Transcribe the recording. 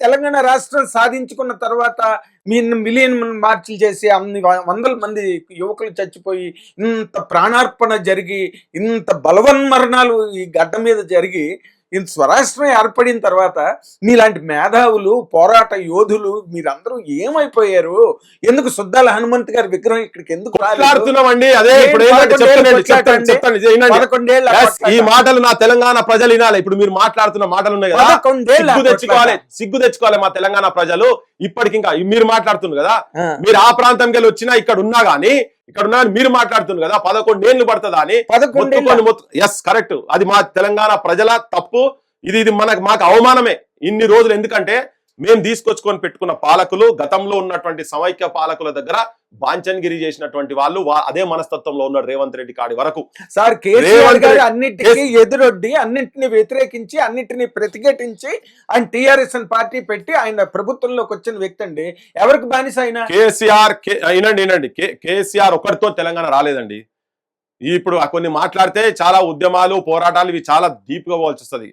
తెలంగాణ రాష్ట్రం సాధించుకున్న తర్వాత మీ మిలియన్ మార్చిలు చేసి అన్ని వందల మంది యువకులు చచ్చిపోయి ఇంత ప్రాణార్పణ జరిగి ఇంత బలవన్మరణాలు ఈ గడ్డ మీద జరిగి ఇంత స్వరాష్ట్రం ఏర్పడిన తర్వాత మీలాంటి మేధావులు పోరాట యోధులు మీరందరూ ఏమైపోయారు? ఎందుకు సుద్దాల హనుమంత్ గారి విగ్రహం ఇక్కడికి ఎందుకు ఈ. మాటలు నా తెలంగాణ ప్రజలు వినాలి. ఇప్పుడు మీరు మాట్లాడుతున్న మాటలు ఉన్నాయి కదా. సిగ్గు తెచ్చుకోవాలి. సిగ్గు తెచ్చుకోవాలి మా తెలంగాణ ప్రజలు. ఇప్పటికి ఇంకా మీరు మాట్లాడుతున్నారు కదా. మీరు ఆ ప్రాంతంకి వచ్చినా ఇక్కడ ఉన్నా గానీ ఇక్కడ ఉన్నా మీరు మాట్లాడుతున్నారు కదా? పదకొండేళ్ళు పడుతుందా అని? పదకొండేళ్ళ ఎస్ కరెక్ట్ అది మా తెలంగాణ ప్రజల తప్పు. ఇది ఇది మనకు మాకు అవమానమే. ఇన్ని రోజులు ఎందుకంటే మేము తీసుకొచ్చుకొని పెట్టుకున్న పాలకులు గతంలో ఉన్నటువంటి సమైక్య పాలకుల దగ్గర బాంచన్గిరి చేసినటువంటి వాళ్ళు అదే మనస్తత్వంలో ఉన్నాడు రేవంత్ రెడ్డి కాడి వరకు. సార్ కేసీఆర్ గారు అన్నిటికీ ఎదురొడ్డి అన్నింటిని వ్యతిరేకించి అన్నింటిని ప్రతిఘటించి ఆయన టిఆర్ఎస్ పార్టీ పెట్టి ఆయన ప్రభుత్వంలోకి వచ్చిన వ్యక్తి అండి. ఎవరికి బానిస ఆయన? కేసీఆర్ వినండి కే- కేసీఆర్ ఒక్కడితో తెలంగాణ రాలేదండి. ఇప్పుడు కొన్ని మాట్లాడితే చాలా ఉద్యమాలు పోరాటాలు ఇవి చాలా డీప్గా పోవాల్సి వస్తుంది.